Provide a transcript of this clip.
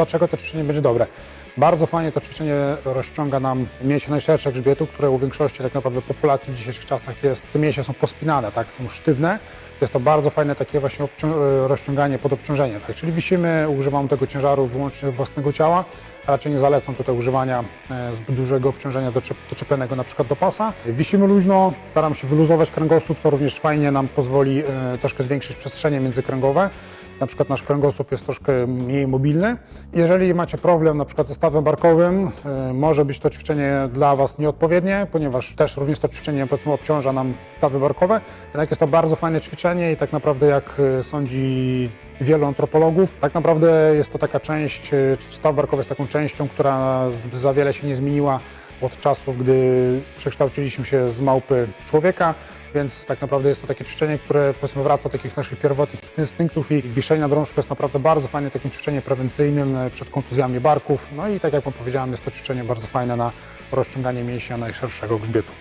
Dlaczego to ćwiczenie będzie dobre? Bardzo fajnie to ćwiczenie rozciąga nam mięśnie najszersze grzbietu, które u większości tak naprawdę populacji w dzisiejszych czasach jest, te mięśnie są pospinane, tak, są sztywne. Jest to bardzo fajne takie właśnie rozciąganie pod obciążeniem, tak, czyli wisimy, używamy tego ciężaru wyłącznie własnego ciała, raczej nie zalecam tutaj używania e, zbyt dużego obciążenia doczep- doczepionego na przykład do pasa. Wisimy luźno, staram się wyluzować kręgosłup, to również fajnie nam pozwoli e, troszkę zwiększyć przestrzenie międzykręgowe na przykład nasz kręgosłup jest troszkę mniej mobilny. Jeżeli macie problem na przykład ze stawem barkowym, y, może być to ćwiczenie dla Was nieodpowiednie, ponieważ też również to ćwiczenie powiedzmy obciąża nam stawy barkowe. Jednak jest to bardzo fajne ćwiczenie i tak naprawdę jak y, sądzi wielu antropologów, tak naprawdę jest to taka część, y, staw barkowy jest taką częścią, która za wiele się nie zmieniła od czasów, gdy przekształciliśmy się z małpy człowieka, więc tak naprawdę jest to takie ćwiczenie, które powiedzmy wraca do takich naszych pierwotnych instynktów i wiszenie na drążku jest naprawdę bardzo fajne takim ćwiczeniem prewencyjnym e, przed kontuzjami barków. No i tak jak Wam powiedziałem, jest to ćwiczenie bardzo fajne na rozciąganie mięśnia najszerszego grzbietu.